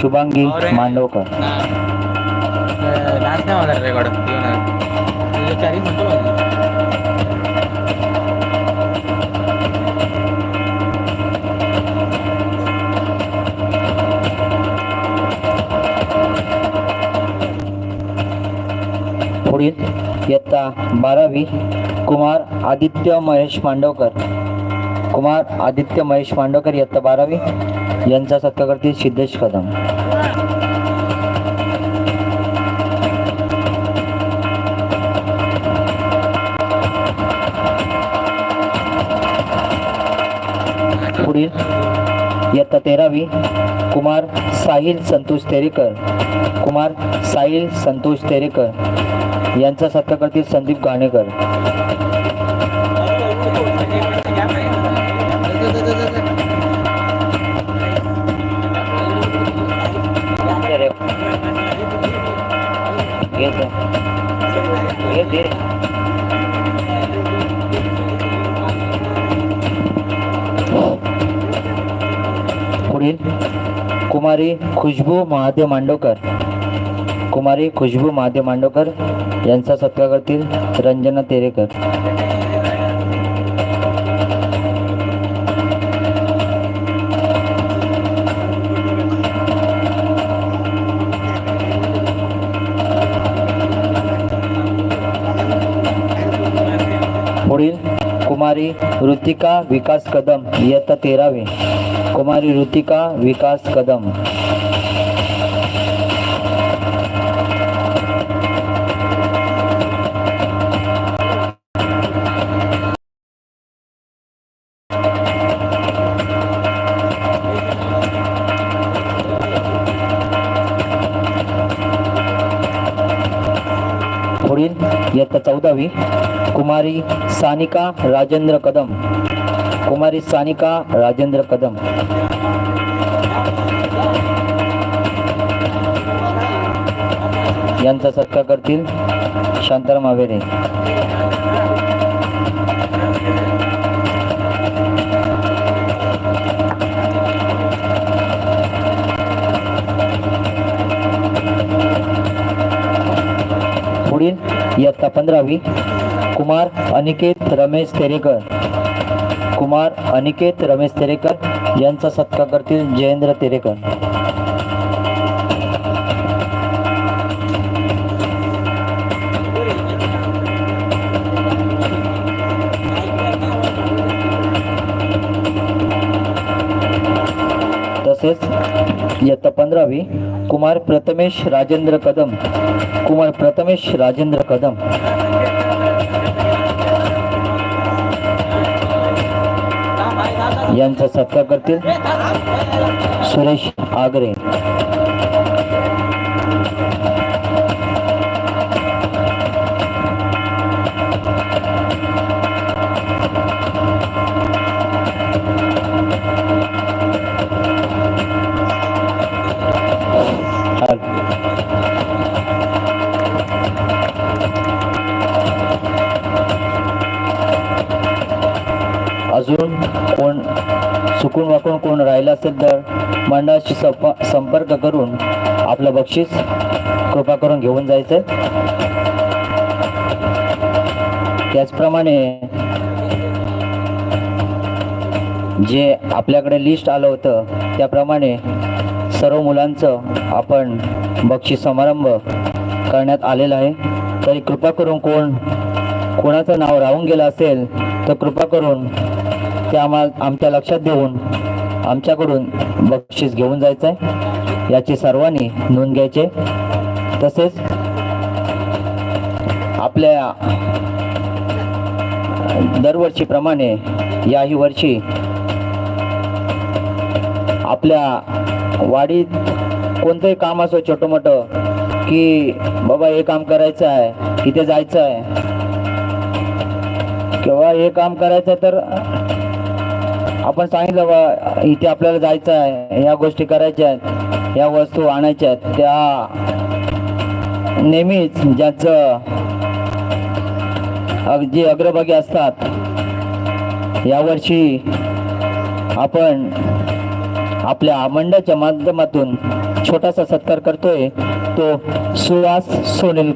Shubhangi Mandavkar. Dance नाही होणार record चारी म्हणतो बघ. पुढील इयत्ता बारावी कुमार आदित्य महेश मांडवकर. कुमार आदित्य महेश मांडवकर इयत्ता बारावी. यांचा सत्कार करतील सिद्धेश कदम. पुढील इयत्ता तेरावी कुमार साहिल संतोष तेरेकर. कुमार साहिल संतोष तेरेकर. यांचा सत्कार करतील संदीप गाणेकर. पुढील कुमारी खुशबू महादेव मांडवकर कुमारी खुशबू महादेव मांडवकर यांचा सत्कार करतील रंजना तेरेकर. कुमारी ऋतिका विकास कदम इयत्ता तेरावी. कुमारी ऋतिका विकास कदम. पुढील इयत्ता चौदावी. कुमारी सानिका राजेंद्र कदम. कुमारी सानिका राजेंद्र कदम. यांचा सत्कार करतील शांताराम आवेरे पुढील इयत्ता पंधरावी कुमार अनिकेत रमेश तेरेकर. कुमार अनिकेत रमेश तेरेकर यांचा सत्कार करतील जयेंद्र तेरेकर. तसेच इयत्ता पंधरावी कुमार प्रथमेश राजेंद्र कदम. कुमार प्रथमेश राजेंद्र कदम. यांचा सत्कार करतील. सुरेश आगरे. अजून चुकून वाकून कोण राहिलं असेल तर मंडळाशी संप संपर्क करून आपलं बक्षीस कृपा करून घेऊन जायचं. त्याचप्रमाणे जे आपल्याकडे लिस्ट आलं होतं त्याप्रमाणे सर्व मुलांचं आपण बक्षीस समारंभ करण्यात आलेला आहे. तरी कृपा करून कोण कोणाचं नाव राहून गेलं असेल तर कृपा करून ते आम्हाला आमच्या लक्षात देऊन आमच्याकडून बक्षीस घेऊन जायचं आहे याची सर्वांनी नोंद घ्यायचे. तसेच आपल्या दरवर्षीप्रमाणे याही वर्षी आपल्या वाडीत कोणतंही काम असो छोटं मोठं की बाबा हे काम करायचं आहे इथे जायचं आहे किंवा हे काम करायचं तर आपण सांगितलं बा इथे आपल्याला जायचं आहे या गोष्टी करायच्या आहेत या वस्तू आणायच्या आहेत त्या नेहमीच ज्याचं अग जे अग्रभागी असतात यावर्षी आपण आपल्या आमंडाच्या माध्यमातून छोटासा सत्कार करतोय तो सुहास सोनील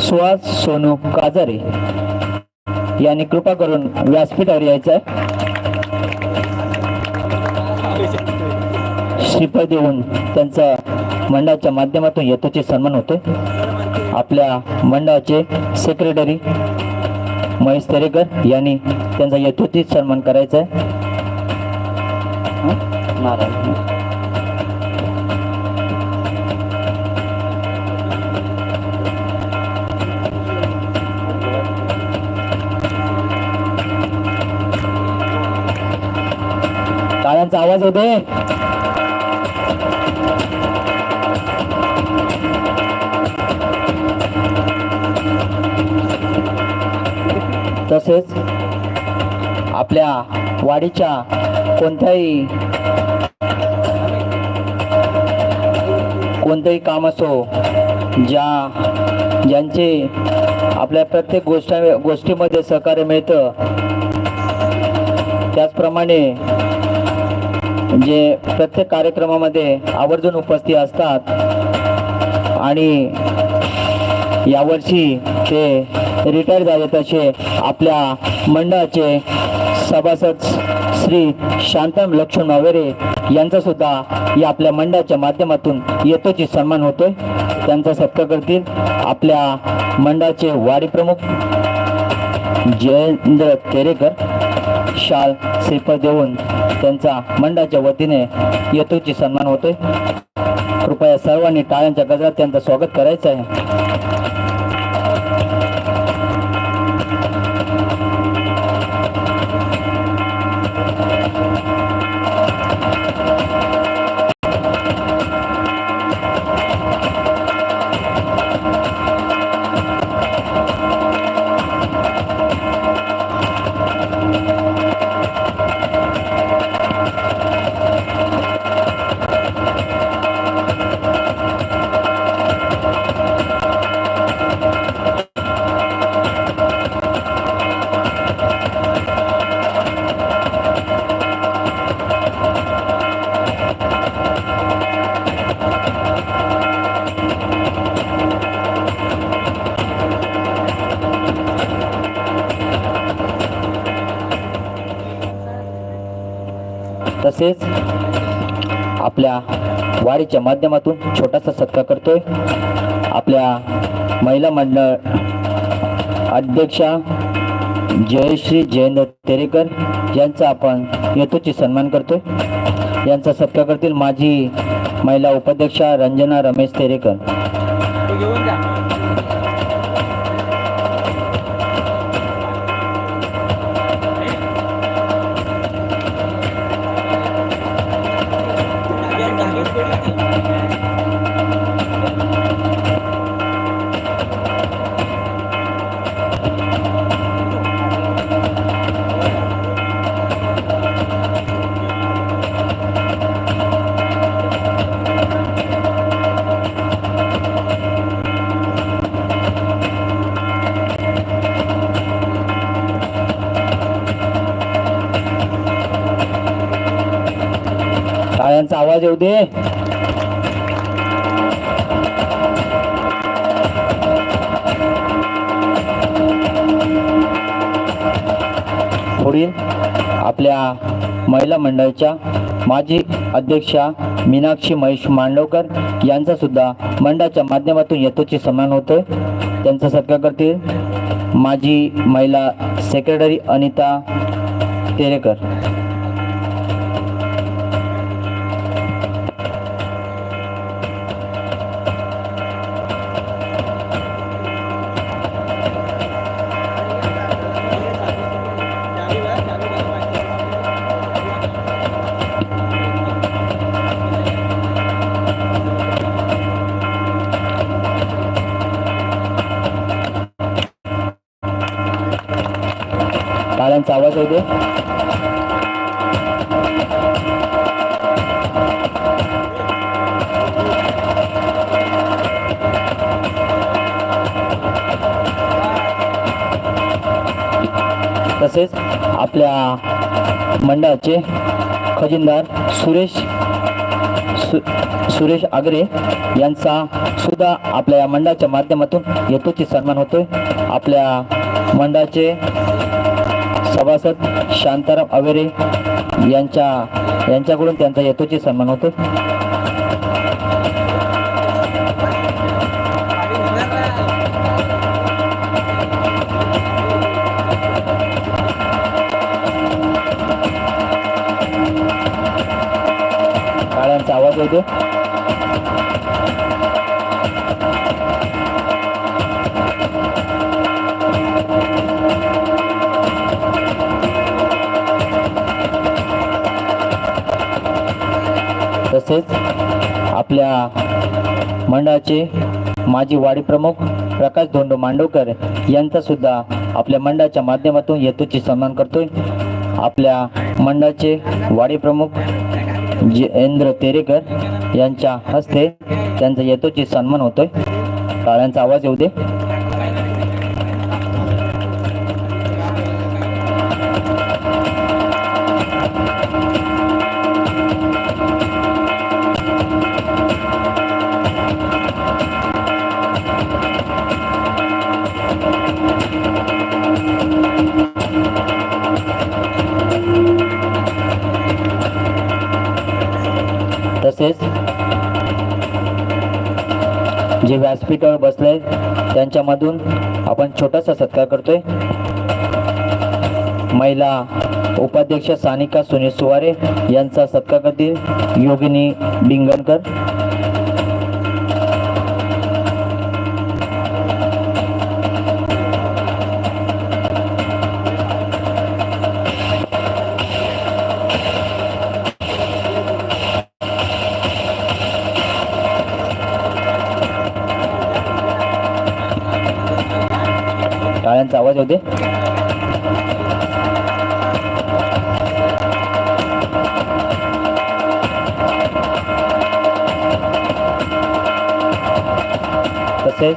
सुहास सोनू काजारे यांनी कृपा करून व्यासपीठावर यायचं आहे. श्रीफळ देऊन त्यांचा मंडळाच्या माध्यमातून यथोचित सन्मान होते आपल्या मंडळाचे सेक्रेटरी महेश तरेकर यांनी त्यांचा यथोचित सन्मान करायचा आहे. नारायण. टाळ्यांचा आवाज होते तसेच आपल्या वाडीच्या कोणत्याही कोणतंही काम असो ज्या ज्यांचे आपल्या प्रत्येक गोष्ट गोष्टीमध्ये सहकार्य मिळतं त्याचप्रमाणे जे प्रत्येक कार्यक्रमामध्ये आवर्जून उपस्थित असतात आणि यावर्षी ते रिटायर झाले तसे आपल्या मंडळाचे सभासद श्री शांतम लक्ष्मण मावेरे यांचा सुद्धा या आपल्या मंडळाच्या माध्यमातून येतोची सन्मान होतोय. त्यांचा सत्कार करतील आपल्या मंडळाचे वारी प्रमुख जयेंद्र तेरेकर शाल श्रीफळ देऊन त्यांचा मंडळाच्या वतीने येतोची सन्मान होतोय. कृपया सर्वांनी टाळ्यांच्या गजरात त्यांचं स्वागत करायचं आहे. आपल्या वारीच्या माध्यमातून छोटासा सत्कार करतोय. आपल्या महिला मंडळ अध्यक्षा जयश्री जयेंद्र तेरेकर यांचा आपण येतोची सन्मान करतोय. यांचा सत्कार करतील माजी महिला उपाध्यक्षा रंजना रमेश तेरेकर. आवाज येऊ दे. पुढील आपल्या महिला मंडळाच्या माजी अध्यक्षा मीनाक्षी महेश मांडवकर यांचा सुद्धा मंडळाच्या माध्यमातून यथोचित सन्मान होतोय. त्यांचा सत्कार करतील माजी महिला सेक्रेटरी अनिता तेरेकर. टाळ्यांचा आवाज होते तसेच आपल्या मंडळाचे खजिनदार सुरेश सु सुरेश आगरे यांचा सुद्धा आपल्या या मंडळाच्या माध्यमातून यथोचित सन्मान होतोय. आपल्या मंडळाचे सभासद शांताराम अवेरे यांच्या यांच्याकडून त्यांचा यथोचित सन्मान होतो. टाळ्यांचा आवाज होतो तसेच आपल्या मंडळाचे माजी वाडी प्रमुख प्रकाश धोंडो मांडवकर यांचा सुद्धा आपल्या मंडळाच्या माध्यमातून यथोचित सन्मान करतोय. आपल्या मंडळाचे वाडी प्रमुख जयेंद्र तेरेकर यांच्या हस्ते त्यांचा येतोची सन्मान होतोय. टाळ्यांचा आवाज येऊ दे. तसेच जे व्यासपीठावर बसले त्यांच्यामधून आपण छोटासा सत्कार करतोय. महिला उपाध्यक्ष सानिका सुनील सुवारे यांचा सत्कार करतील योगिनी डिंगणकर टाळ्यांचा आवाज होते तसेच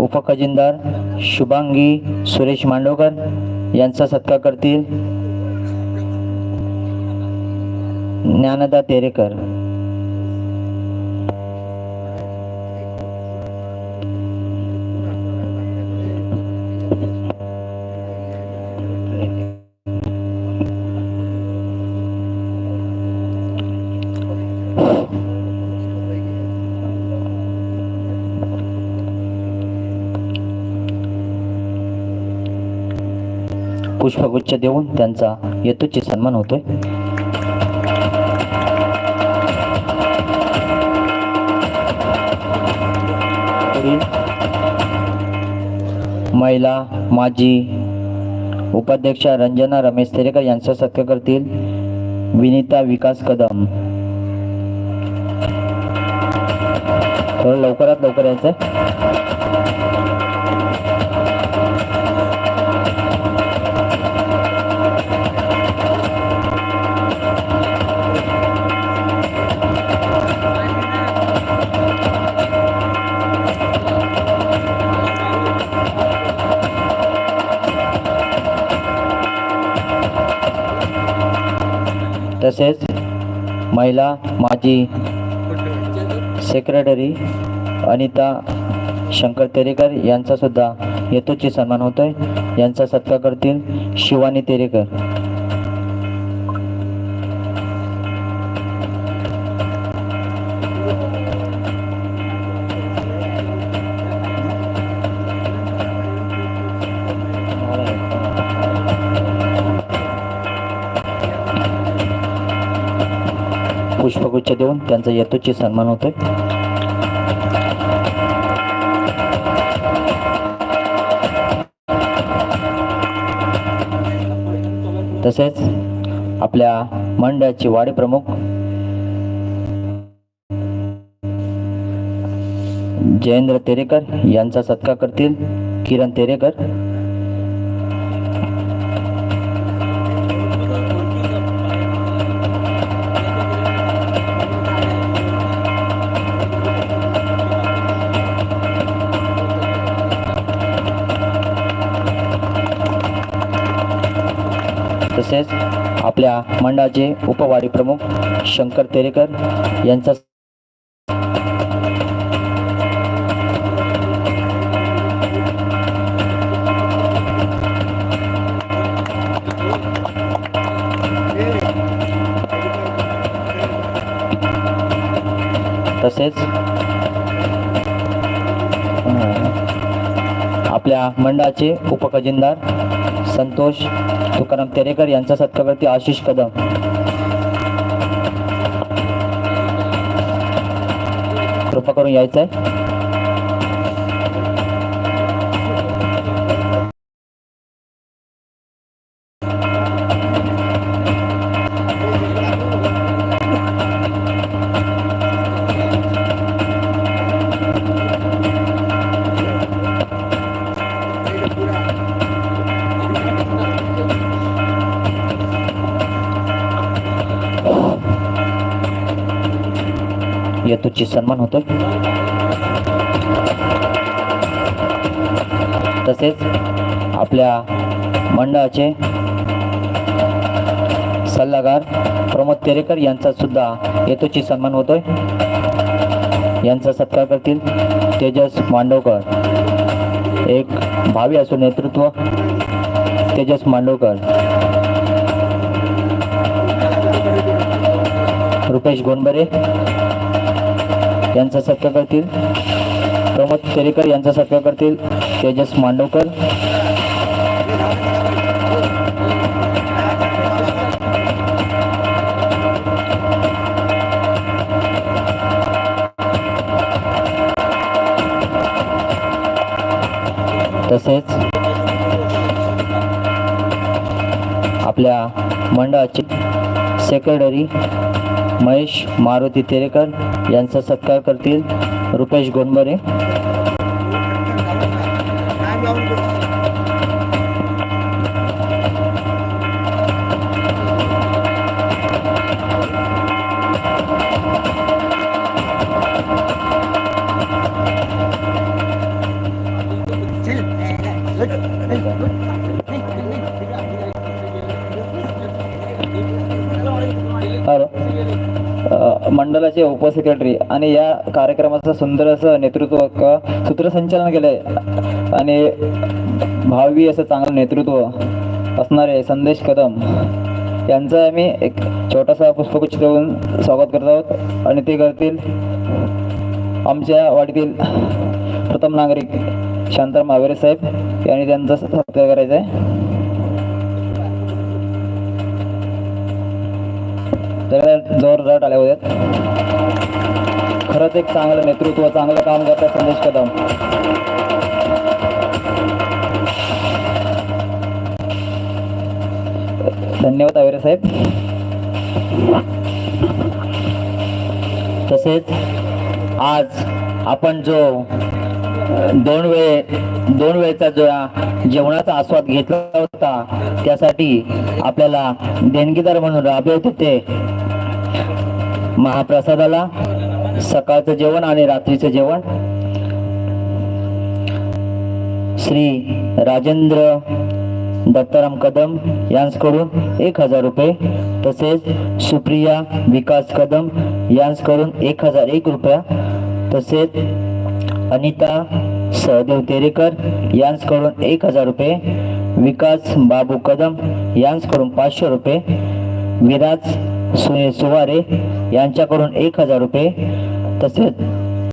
उपखजिनदार शुभांगी सुरेश मांडवकर यांचा सत्कार करतील ज्ञानदा तेरेकर. पुष्पगुच्छ देऊन त्यांचा यथोचित सन्मान होतोय. महिला माजी उपाध्यक्ष रंजना रमेश तेरेकर यांचा सत्कार करतील विनीता विकास कदम. थोडं लवकरात लवकर यायचं तसेच महिला माजी सेक्रेटरी अनिता शंकर तेरेकर यांचा सुद्धा सन्मान सन्मान होतोय. यांचा सत्कार करतील शिवानी तेरेकर. शुभेच्छा देऊन त्यांचा यथोचित सन्मान होतोय. तसेच आपल्या मंडळाचे वाडी प्रमुख जयेंद्र तेरेकर यांचा सत्कार करतील. किरण तेरेकर तसेच आपल्या मंडळाचे उपवारी प्रमुख शंकर तेरेकर यांचा तसेच आपल्या मंडळाचे उपखजिनदार संतोष तुकाराम तेरेकर यांचा सत्कारवरती आशिष कदम. कृपा करून यायचं आहे येतूची सन्मान होतोय तसेच आपल्या मंडळाचे सल्लागार प्रमोद तेरेकर यांचा सुद्धा येतूची सन्मान होतोय. यांचा सत्कार करतील तेजस मांडवकर. एक भावी असो नेतृत्व तेजस मांडवकर. रुपेश गोंडबरे यांचा सत्कार करतील. प्रमोद तेरेकर यांचा सत्कार करतील. तेजस मांडवकर. तसेच आपल्या मंडळाचे सेक्रेटरी महेश मारुती तेरेकर यांचा सत्कार करतील रुपेश गोंडबरे मंडळाचे उपसेक्रेटरी आणि या कार्यक्रमाचं सुंदर असं नेतृत्व क सूत्रसंचालन केलं आहे आणि भावी असं चांगलं नेतृत्व असणारे संदेश कदम यांचं आम्ही एक छोटासा पुष्पगुच्छ देऊन स्वागत करत आहोत. आणि ते करतील आमच्या वाडीतील प्रथम नागरिक शांताराम आवेरे साहेब. यांनी त्यांचा सत्कार करायचा आहे. तर जोरदार टाळ्या होत्या. खरंच एक चांगलं नेतृत्व चांगलं काम करतात संदेश कदम. धन्यवाद आवेरे साहेब. तसेच आज आपण जो दोन वेळ दोन वेळचा जो जेवणाचा आस्वाद घेतला होता त्यासाठी आपल्याला देणगीदार म्हणून राबवत होते महाप्रसादाला सकाळचं जेवण आणि रात्रीचं जेवण. श्री राजेंद्र दत्ताराम कदम यांचकडून एक हजार रुपये तसेच सुप्रिया विकास कदम यांच्याकडून एक हजार एक रुपया तसेच अनिता सहदेव तेरेकर यांचकडून एक हजार रुपये विकास बाबू कदम यांचकडून पाचशे रुपये विराज सुनील सुवारे यांच्याकडून एक हजार रुपये तसेच